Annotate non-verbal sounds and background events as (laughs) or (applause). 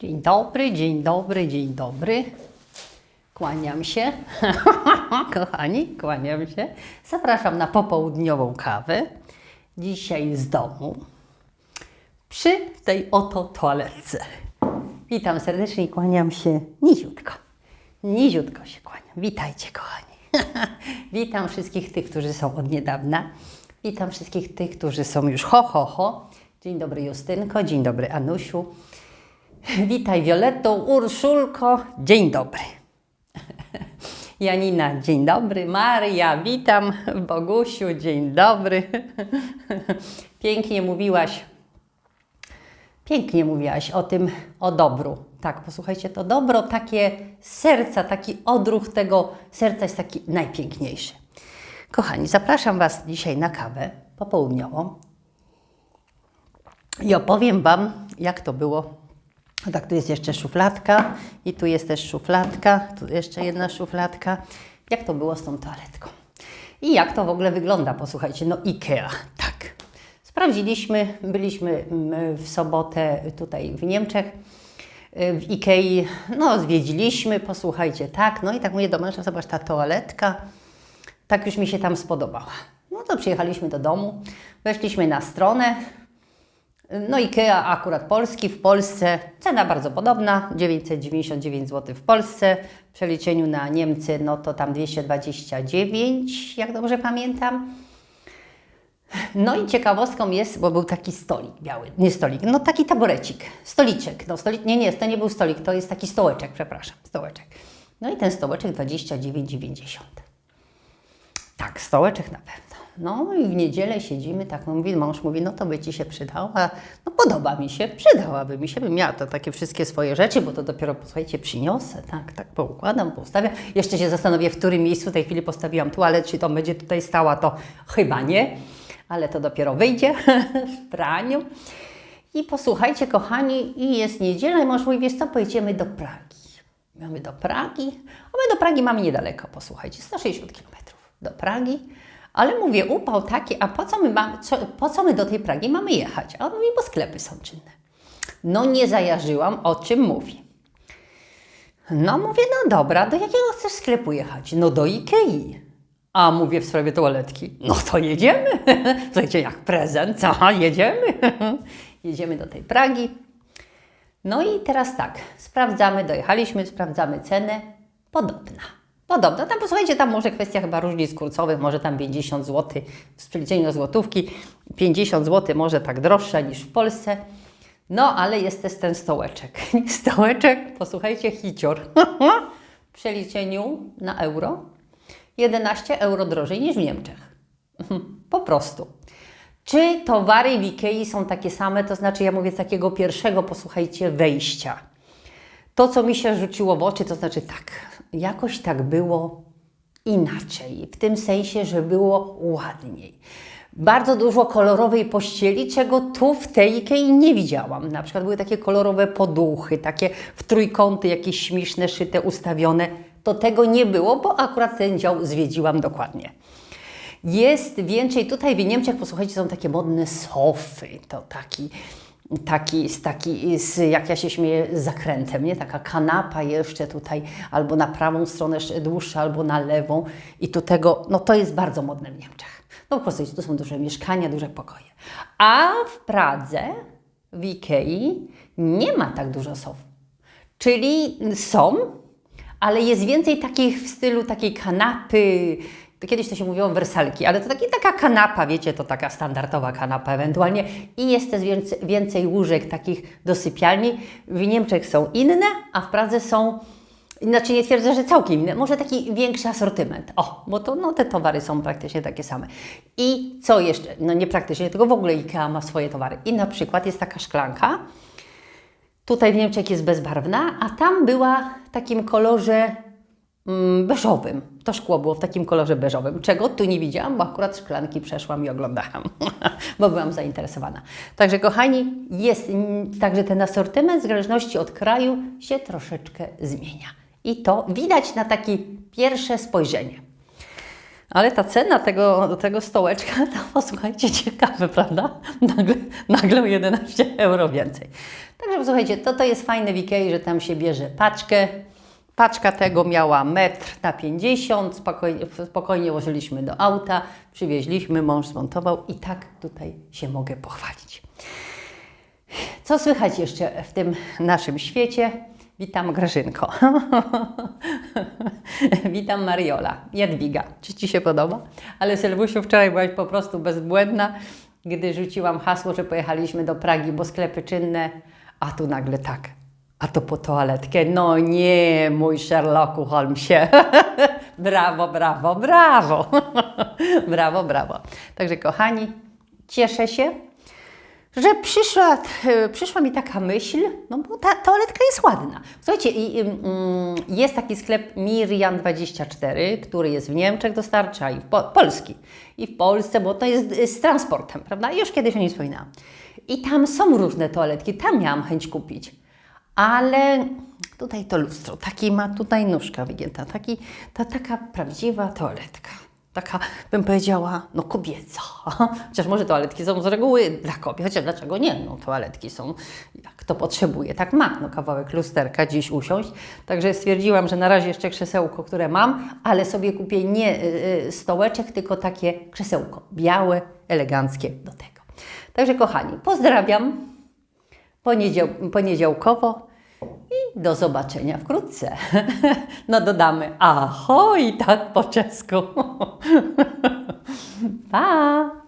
Dzień dobry, dzień dobry, dzień dobry. Kłaniam się. (laughs) Kochani, kłaniam się. Zapraszam na popołudniową kawę. Dzisiaj z domu. Przy tej oto toaletce. Witam serdecznie i kłaniam się niziutko. Niziutko się kłaniam. Witajcie, kochani. (laughs) Witam wszystkich tych, którzy są od niedawna. Witam wszystkich tych, którzy są już ho, ho, ho. Dzień dobry Justynko, dzień dobry Anusiu. Witaj Violetto, Urszulko, dzień dobry. Janina, dzień dobry. Maria, witam. Bogusiu, dzień dobry. Pięknie mówiłaś, pięknie mówiłaś o tym, o dobru. Tak, posłuchajcie, to dobro takie serca, taki odruch tego serca jest taki najpiękniejszy. Kochani, zapraszam Was dzisiaj na kawę popołudniową i opowiem Wam, jak to było. No tak, tu jest jeszcze szufladka i tu jest też szufladka, tu jeszcze jedna szufladka. Jak to było z tą toaletką? I jak to w ogóle wygląda? Posłuchajcie, no IKEA, tak. Sprawdziliśmy, byliśmy mm, w sobotę tutaj w Niemczech, y, w Ikei, no zwiedziliśmy, posłuchajcie, tak, no i tak mówię do męża, zobacz, ta toaletka, tak już mi się tam spodobała. No to przyjechaliśmy do domu, weszliśmy na stronę, no IKEA akurat polski, w Polsce cena bardzo podobna, 999 zł w Polsce, w przeliczeniu na Niemcy no to tam 229, jak dobrze pamiętam. No i ciekawostką jest, bo był taki stolik biały, nie stolik, no taki taborecik, stoliczek, no stolik, nie, nie, to nie był stolik, to jest taki stołeczek, przepraszam, stołeczek. No i ten stołeczek 29,90. Tak, stołeczek na pewno. No i w niedzielę siedzimy, tak mówi, mąż mówi, no to by Ci się przydała. No podoba mi się, przydałaby mi się, bym miała to takie wszystkie swoje rzeczy, bo to dopiero, posłuchajcie, przyniosę, tak, tak, poukładam, poustawiam. Jeszcze się zastanowię, w którym miejscu w tej chwili postawiłam tualet, czy to będzie tutaj stała, to chyba nie, ale to dopiero wyjdzie (laughs) w praniu. I posłuchajcie, kochani, i jest niedziela i mąż mówi, wiesz co, pojedziemy do Pragi. Mamy do Pragi, a my do Pragi mamy niedaleko, posłuchajcie, 160 km do Pragi. Ale mówię, upał taki, a po co, my mamy, co, po co my do tej Pragi mamy jechać? A on mówi, bo sklepy są czynne. No nie zajarzyłam, o czym mówi. No mówię, no dobra, do jakiego chcesz sklepu jechać? No do Ikei. A mówię w sprawie toaletki, no to jedziemy. (laughs) Słuchajcie, jak prezent, co, (laughs) jedziemy? (laughs) jedziemy do tej Pragi. No i teraz tak, sprawdzamy, dojechaliśmy, sprawdzamy cenę, podobna. Podobno, tam posłuchajcie, tam może kwestia chyba różnic kurcowych, może tam 50 zł w przeliczeniu do złotówki, 50 zł może tak droższa niż w Polsce. No, ale jest też ten stołeczek. (laughs) Stołeczek, posłuchajcie, hicior. (laughs) w przeliczeniu na euro 11 euro drożej niż w Niemczech. (laughs) Po prostu. Czy towary w Ikei są takie same? To znaczy, ja mówię z takiego pierwszego, posłuchajcie, wejścia. To, co mi się rzuciło w oczy, to znaczy tak, jakoś tak było inaczej, w tym sensie, że było ładniej. Bardzo dużo kolorowej pościeli, czego tu w tej Ikei nie widziałam. Na przykład były takie kolorowe poduchy, takie w trójkąty jakieś śmieszne, szyte, ustawione. To tego nie było, bo akurat ten dział zwiedziłam dokładnie. Jest więcej, tutaj w Niemczech, posłuchajcie, są takie modne sofy, to taki taki, z taki z, jak ja się śmieję, zakrętem, nie? Taka kanapa jeszcze tutaj, albo na prawą stronę dłuższa, albo na lewą. I do tego, no to jest bardzo modne w Niemczech. No po prostu tu są duże mieszkania, duże pokoje. A w Pradze, w Ikei, nie ma tak dużo sof. Czyli są, ale jest więcej takich w stylu takiej kanapy, to kiedyś to się mówiło wersalki, ale to taki, taka kanapa, wiecie, to taka standardowa kanapa ewentualnie i jest też więcej, więcej łóżek takich do sypialni. W Niemczech są inne, a w Pradze są, znaczy nie twierdzę, że całkiem inne, może taki większy asortyment. O, bo to no, te towary są praktycznie takie same. I co jeszcze? No nie praktycznie, tylko w ogóle IKEA ma swoje towary. I na przykład jest taka szklanka, tutaj w Niemczech jest bezbarwna, a tam była w takim kolorze mm, beżowym. To szkło było w takim kolorze beżowym, czego tu nie widziałam, bo akurat szklanki przeszłam i oglądałam, (laughs) bo byłam zainteresowana. Także kochani, jest także ten asortyment w zależności od kraju się troszeczkę zmienia. I to widać na takie pierwsze spojrzenie. Ale ta cena tego, tego stołeczka, (laughs) to posłuchajcie, ciekawe, prawda? Nagle, nagle o 11 euro więcej. Także posłuchajcie, to, to jest fajne w Ikei, że tam się bierze paczkę. Paczka tego miała metr na 50, spokojnie, spokojnie włożyliśmy do auta, przywieźliśmy, mąż zmontował i tak tutaj się mogę pochwalić. Co słychać jeszcze w tym naszym świecie? Witam Grażynko. (laughs) Witam Mariola. Jadwiga. Czy Ci się podoba? Ale Sylwusiu, wczoraj byłaś po prostu bezbłędna, gdy rzuciłam hasło, że pojechaliśmy do Pragi, bo sklepy czynne, a tu nagle tak. A to po toaletkę. No nie, mój Sherlocku Holmesie. (laughs) brawo, brawo, brawo. (laughs) brawo, brawo. Także kochani, cieszę się, że przyszła, e, przyszła mi taka myśl, no bo ta toaletka jest ładna. Słuchajcie, ym, jest taki sklep Mirian24, który jest w Niemczech, dostarcza i w po, Polski, i w Polsce, bo to jest y, z transportem, prawda? Już kiedyś o nim wspominałam. I tam są różne toaletki, tam miałam chęć kupić. Ale tutaj to lustro, taki ma tutaj nóżka wygięta, taki, ta taka prawdziwa toaletka. Taka, bym powiedziała, no kobieca. (laughs) Chociaż może toaletki są z reguły dla kobiet, chociaż dlaczego nie? No toaletki są, jak kto potrzebuje, tak ma. No kawałek lusterka dziś usiąść. Także stwierdziłam, że na razie jeszcze krzesełko, które mam, ale sobie kupię nie y, y, stołeczek, tylko takie krzesełko. Białe, eleganckie do tego. Także kochani, pozdrawiam poniedział, poniedziałkowo i do zobaczenia wkrótce. (laughs) No dodamy ahoj, tak po czesku. (laughs) Pa!